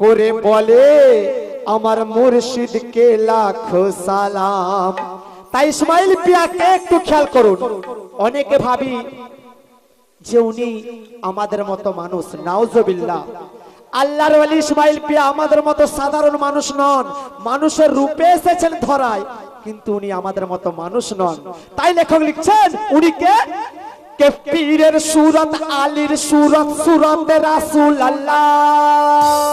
করে বলে, আমার মুর্শিদকে লাখো সালাম। তাই ইসমাইল পিয়াকে একটু খেয়াল করুন। অনেকে ভাবি যে উনি আমাদের মতো মানুষ, নাউজবিল্লাহ। আল্লাহর ওয়ালি ইসমাইল পিয়া আমাদের মতো সাধারণ মানুষ নন, মানুষের রূপে এসেছেন ধরায়, কিন্তু উনি আমাদের মতো মানুষ নন। তাই লেখক লিখছেন, উনি কে? কে পীরের সুরত আলীর সুরত সুরত রাসূল আল্লাহ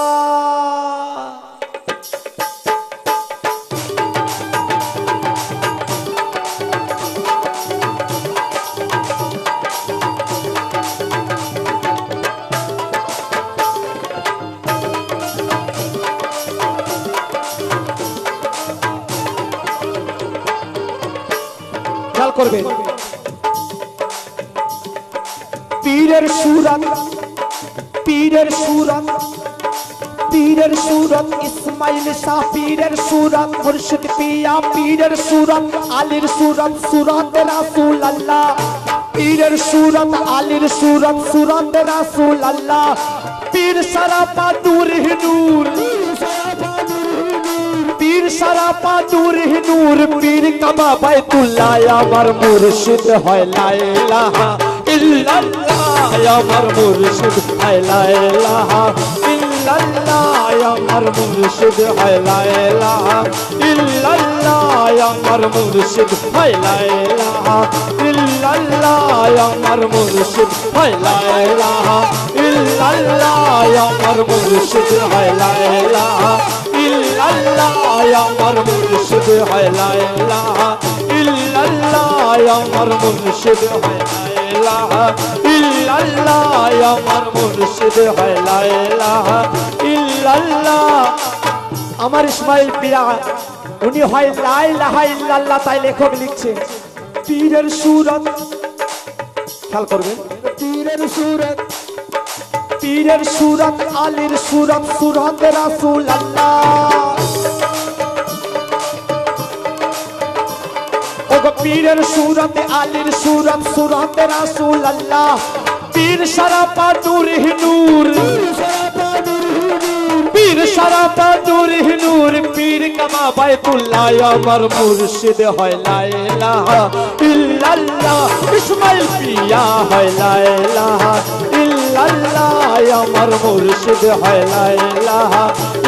খেয়াল পীরের সুরত পীরের সুরত পীরের সুরত ইসমাইল শাহ পীরের সুরত মুর্শিদ পিয়া পীরের সুরত আলীর সুরত সুরত রাসূল আল্লাহ পীরের সুরত আলীর সুরত সুরত রাসূল আল্লাহ পীর সারাপা নূর হি নূর পীর সারাপা নূর হি নূর পীর কাবা বাইতুল্লাহ আমার মুর্শিদ হয় লা ইলাহা ইল্লাল্লাহ। আমার মুর্শিদ হয় লা ইলাহা ইল্লাল্লাহ, আমার মুর্শিদ হয় লা ইলাহা ইল্লাল্লাহ, আমার মুর্শিদ হয় লা ইলাহা ইল্লাল্লাহ, আমার মুর্শিদ হয় লা ইলাহা ইল্লাল্লাহ, আমার মুর্শিদ হয় লা ইলাহা ইল্লাল্লাহ, আমার মুর্শিদ হয় লা ইলাহা ইল্লাল্লাহ, আমার মুর্শিদ হয় লা ইলাহা ইল্লাল্লাহ আমার মুর্শিদ হয় লা ইলাহা ইল্লাল্লাহ। আমার ইসমাইল পিয়া উনি হয় লা ইলাহা ইল্লাল্লাহ, তাই লেখক লিখছে। পীরের সুরত। খেয়াল করবেন। পীরের সুরত। পীরের সুরত, আলীর সুরত সুরত রাসূল আল্লাহ পীরের সুরত, আলীর সুরত সুরত রাসূল আল্লাহ পীর সারাপা পাতুর নূর। পীর সারাপা নূর হি নূর, পীর কামা বাইতুল্লাহ, আমার মুর্শিদ হয় লা ইলাহা ইল্লাল্লাহ। ইসমাইল পিয়া হয় লা ইলাহা ইল্লাল্লাহ, আমার মুর্শিদ হয় লা ইলাহা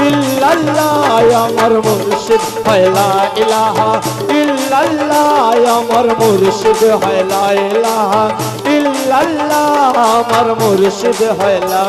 ইল্লাল্লাহ, আমার মুর্শিদ হয় লা ইলাহা ইল্লাল্লাহ, আমার মুর্শিদ হয় লা ইলাহা আমার মুর্শিদ হয় লা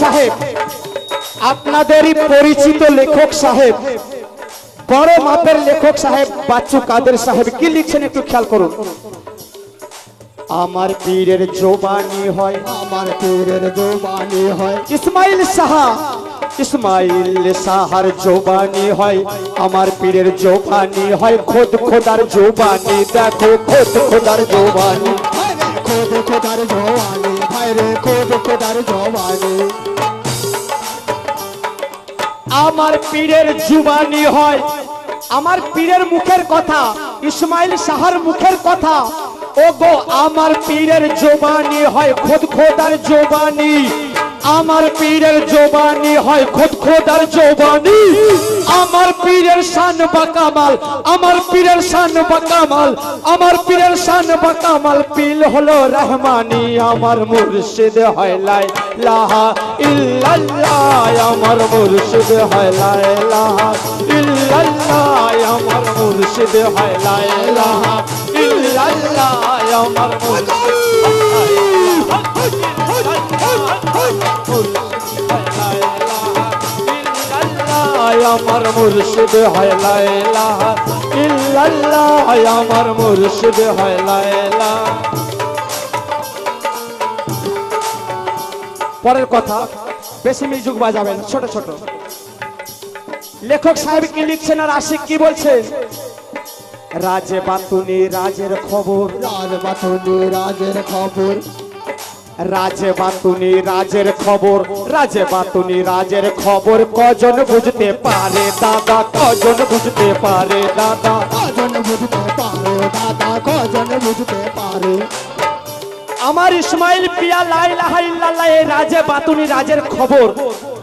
সাহেব, আপনাদেরই পরিচিত লেখক সাহেব, বড় মাপের লেখক সাহেব বাচ্চু কাদের সাহেব, কি লিখছেন একটু খেয়াল করুন। আমার পীরের জোবানি হয়, আমার পীরের জোবানি হয়। ইসমাইল সাহা, ইসমাইল সাহার জোবানি হয়, আমার পীরের জোবানি হয়। খোদ খোদার জোবানি, দেখো, খোদ খোদার জোবানি। খোদ খোদার জোবানি খোদ খোদার জোবানি। আমার পীরের জুবানি হয়। আমার পীরের মুখের কথা, ইসমাইল সাহার মুখের কথা। ও গো আমার পীরের জোবানি হয় খোদ খোদার জোবানি। আমার পীরের জোবানি হয় খোদ খোদার জোবানি। আমার পীরের শান বাকামাল আমার পীরের শান বাকামাল আমার পীরের শান বাকামাল পীল হলো রহমানি, আমার মুর্শিদ হয় লাই লাহা ইল্লাল্লাহ, আমার মুর্শিদ হয় লাই লাহা ইল্লাল্লাহ, আমার মুর্শিদ হয় লাই লাহা ইল্লাল্লাহ, আমার মুর্শিদ পরের কথা, বেশি মিউজিক বাজাবেন, ছোট ছোট। লেখক সাহেব কি লিখছেন আর আশিক কি বলছেন? রাজে বাতুনি, রাজের খবর। রাজ বাথনি রাজের খবর। রাজে বাতুনি, রাজের খবর। রাজে বাতুনি, রাজের খবর কজন বুঝতে পারে? দাদা, কজন বুঝতে পারে? দাদা, কজন বুঝতে পারে? দাদা, কজন বুঝতে পারে? আমার ইসমাইল পিয়া লাই লাহা ইল্লাল্লাহ রাজে বাতুনি, রাজের খবর।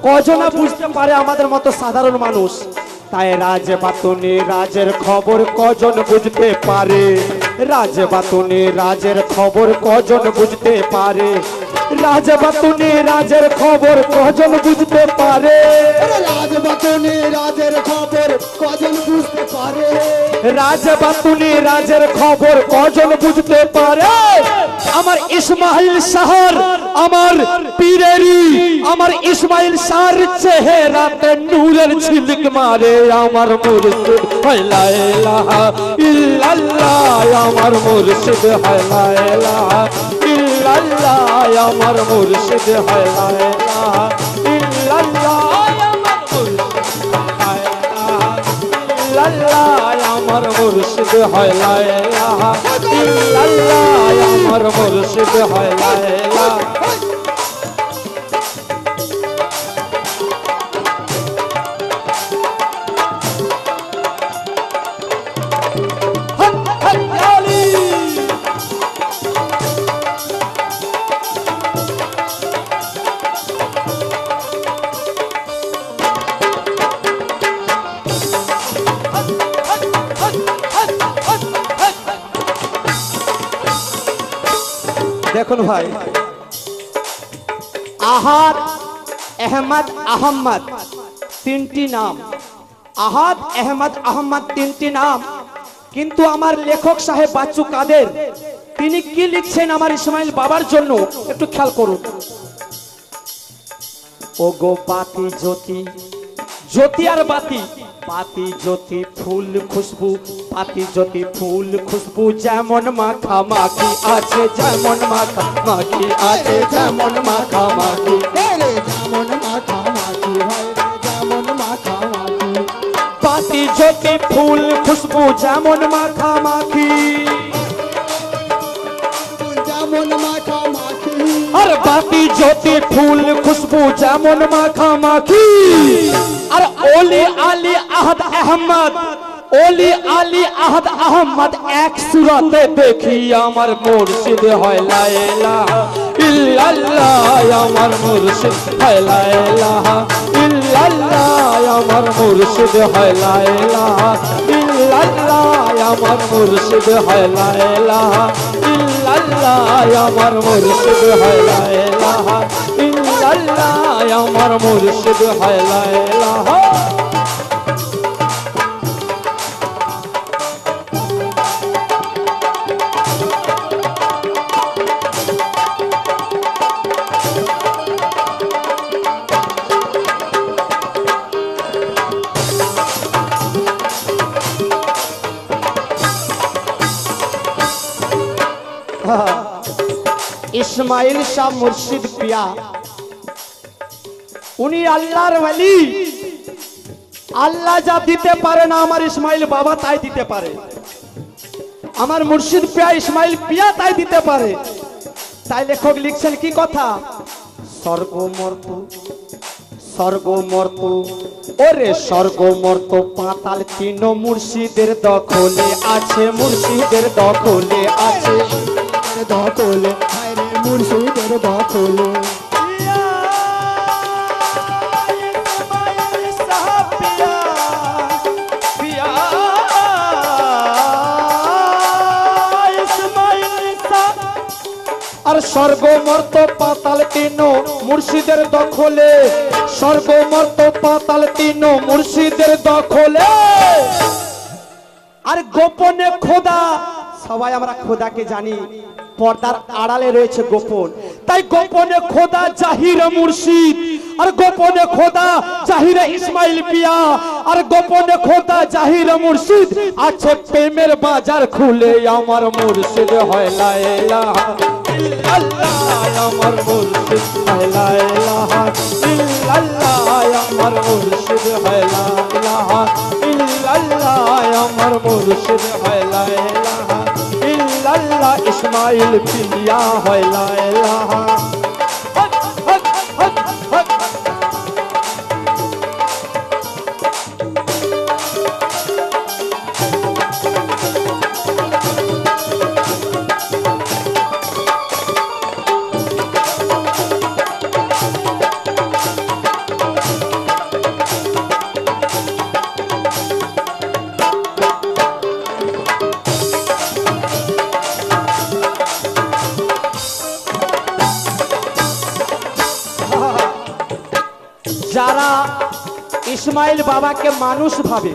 কজনা বুঝতে পারে আমাদের মতো সাধারণ মানুষ? তাই রাজে বাতুনি, রাজের খবর কজন বুঝতে পারে? রাজে বাতুনে রাজের খবর কজন বুঝতে পারে? রাজে বাতুনি রাজের খবর কজন বুঝতে পারে? রাজ বাথনি রাজের খবর কজন বুঝতে পারে? রাজে বাতুনি রাজের খবর কজন বুঝতে পারে? আমার ইসমাইল শহর আমার পীরেরি আমার ইসমাইল শাহর চেহারাতে নূরের ঝিলক মারে আমার মুর্শিদ হয় লা ইলাহা ইল্লাল্লাহ আমার মুর্শিদ হয় লা ইলাহা ইল্লাল্লাহ, আমার মুর্শিদ হয় লা ইলাহা ইল্লাল্লাহ, আমার মুর্শিদ হয় লা ইলাহা আমার মুর্শিদ হয় লা আহাদ আহমদ আহম্মদ তিনটি নাম। আহাদ আহমদ আহম্মদ তিনটি নাম। কিন্তু আমার লেখক সাহেব বাচ্চু কাদের? তিনি কি লিখছেন আমার ইসমাইল বাবার জন্য? একটু খেয়াল করুন। ও গো বাতি জ্যোতি। জ্যোতি আর বাতি। পাতি জ্যোতি ফুল খুশবু পাতি জ্যোতি ফুল খুশবু যেমন মাখা মাখি আছে যেমন মাখা মাখি আছে যেমন মাখা মাখি। যেমন মাথা মাখি যেমন মাথা মাখি। পাতি জ্যোতি ফুল খুশবু যেমন মাখা মাখি। যেমন মাথা মাখি। আর বাতি জ্যোতি ফুল খুশবু যেমন মাখা মাখি। আর ওলি আলী আহমদ ওলি আলী আহদ আহমদ এক সুরতে দেখি আমার মুর্শিদ হয় লা ইলাহা ইল্লাল্লাহ আমার মুর্শিদ হয় লা ইলাহা ইল্লাল্লাহ আমার মুর্শিদ হয় লা ইলাহা ইল্লাল্লাহ আমার মুর্শিদ হয় লা ইলাহা ইল্লাল্লাহ আমার মুর্শিদ হয় লা ইলাহা ইল্লাল্লাহ আমার মুর্শিদ হয় লা ইসমাইল শাহ মুর্শিদ পিয়া। উনি আল্লাহর ওয়ালি। আল্লাহ যা দিতে পারে না আমার ইসমাইল বাবা তাই দিতে পারে। আমার মুর্শিদ পিয়া, ইসমাইল পিয়া তাই দিতে পারে। তাই লেখক লিখছেন কি কথা? স্বর্গমর্ত স্বর্গমর্ত, ওরে স্বর্গমর্ত, পাতাল তিন মুর্শিদের দখলে আছে, মুর্শিদের দখলে আছে দখলে আর স্বর্গমর্ত পাতাল তিন মুর্শিদের দখলে। স্বর্গমর্ত পাতাল তিন মুর্শিদের দখলে। আর গোপনে খোদা, সবাই আমরা খোদাকে জানি। পর্দার আড়ালে রয়েছে গোপন। তাই গোপনে খোদা জাহির মুর্শিদ, আর গোপনে খোদা জাহির ইসমাইল পিয়া আর গোপনে খোদা জাহির মুর্শিদ। আছে প্রেমের বাজার খুলে আমার মুর্শিদ হয় লাইলা আমার মুর্শিদ হয় আমার মুর্শিদ হয় আমার মুর্শিদ হয় লাইলা ইসমাইল পিলিয়া হয় লাইলা যারা ইসমাইল বাবাকে মানুষ ভাবে।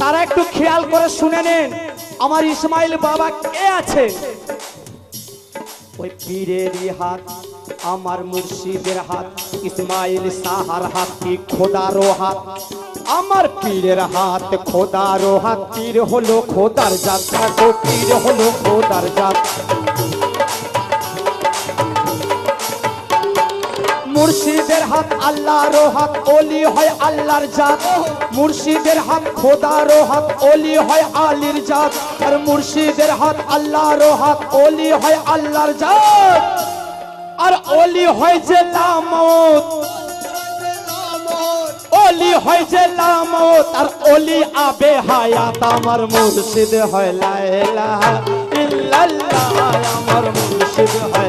তারা একটু খেয়াল করে শুনে নেন, আমার ইসমাইল বাবা কে আছে? ওই পীরেরই হাত, আমার মুর্শিদের হাত, ইসমাইল সাহার হাত কি খোদারও হাত? আমার পীরের হাত খোদারও হাত, পীর হলো খোদার জাত পীর হলো খোদার জাত। মুর্শিদের হাত আল্লাহর হাত ওলি হয় আল্লাহর জাত। মুর্শিদের হাত খোদার হাত ওলি হয় আলীর জাত। আর মুর্শিদের হাত আল্লাহর হাত ওলি হয় আল্লাহর জাত। আর ওলি হয় যে লামত। ওলি হয় যে লামত, আর ওলি আবে হায়াত। আমার মুর্শিদ হয় লা ইল্লাল্লাহ আমার মুর্শিদ হয়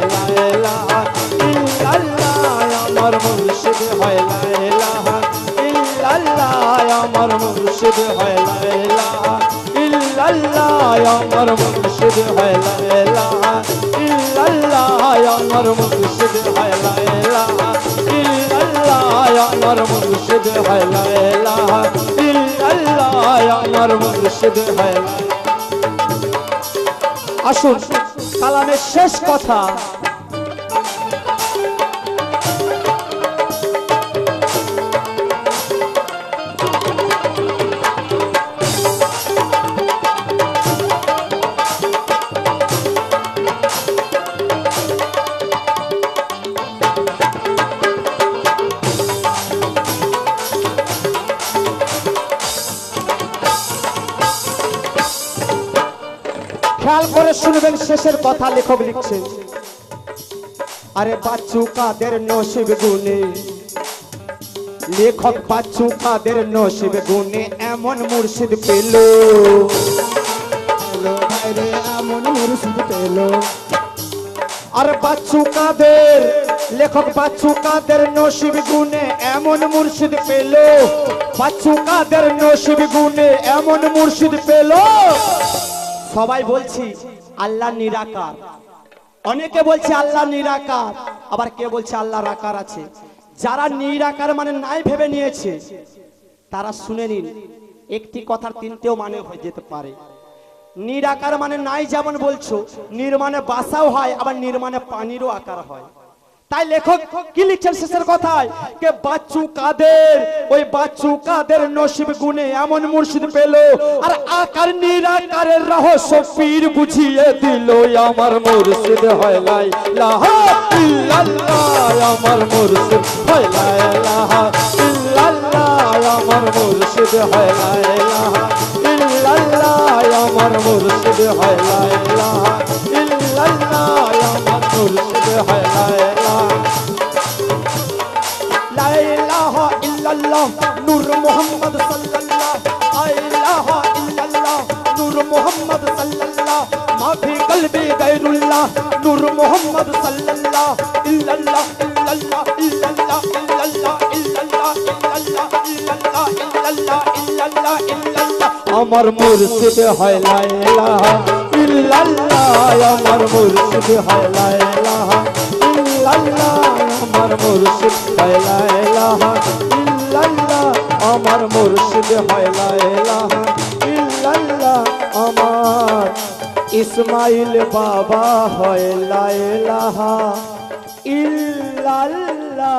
আমার মুর্শিদ হয় লা ইলাহা ইল্লাল্লাহ, আমার মুর্শিদ হয় লা ইলাহা ইল্লাল্লাহ, আমার মুর্শিদ হয় লা ইলাহা ইল্লাল্লাহ, আমার মুর্শিদ হয় লা আসুন, কালামের শেষ কথা খেয়াল করে শুনবেন শেষের কথা লেখক লিখছে। আরে বাচ্চু কাদের নসিব গুনে লেখক বাচ্চু কাদের নসিব গুনে এমন মুর্শিদ পেল। এমন মুর্শিদ পেল। আর বাচ্চু কাদের? লেখক বাচ্চু কাদের নসিব গুনে এমন মুর্শিদ পেল। বাচ্চু কাদের নসিব গুনে এমন মুর্শিদ পেল। সবাই বলছি, আল্লাহ নিরাকার। অনেকে বলছে, আল্লাহ নিরাকার। আবার কে বলছে, আল্লাহ রাকার আছে। যারা নিরাকার মানে নাই ভেবে নিয়েছে, তারা শুনে নিন, একটি কথার তিনটেও মানে হয়ে যেতে পারে। নিরাকার মানে নাই যেমন বলছো, নির্মাণে বাসাও হয়, আবার নির্মাণে পানিরও আকার হয়। তাই লেখক কি লিখছেন শেষের কথায়? কে বাচ্চু কাদের? ওই বাচ্চু কাদের নসিব গুনে এমন মুর্শিদ পেল? আর আকার নিরাকারের রহস্য পীর বুঝিয়ে দিল, আমার মুর্শিদ হয় লাই লাহা ইল্লাল্লাহ, আমার মুর্শিদ হয় লাই লাহা ইল্লাল্লাহ, আমার মুর্শিদ হয় লাই লাহা ইল্লাল্লাহ, আমার মুর্শিদ হয় লা ইলাহা ইল্লাল্লাহ, আমার মুর্শিদ হয় লা ইল্লাল্লাহ নূর মুহাম্মদ সাল্লাল্লাহ ইল্লাল্লাহ, নূর মুহাম্মদ সাল্লাল্লাহ, মাফি কলবি গায়রুল্লাহ, নূর মুহাম্মদ সাল্লাল্লাহ, ইল্লাল্লাহ ইল্লাল্লাহ ইল্লাল্লাহ ইল্লাল্লাহ ইল্লাল্লাহ ইল্লাল্লাহ ইল্লাল্লাহ ইল্লাল্লাহ ইল্লাল্লাহ ইল্লাল্লাহ। আমার মুর্শিদ হয় লা ইলাহা ইল্লাল্লাহ, আমার মুর্শিদ হয় লা ইলাহা ইল্লাল্লাহ, আমার মুর্শিদ হয় লা ইলাহা ইল্লাল্লাহ আমার মুর্শিদ হয় ইল্লাল্লাহ আমার ইসমাইল বাবা হয় লা ইল্লাল্লাহ।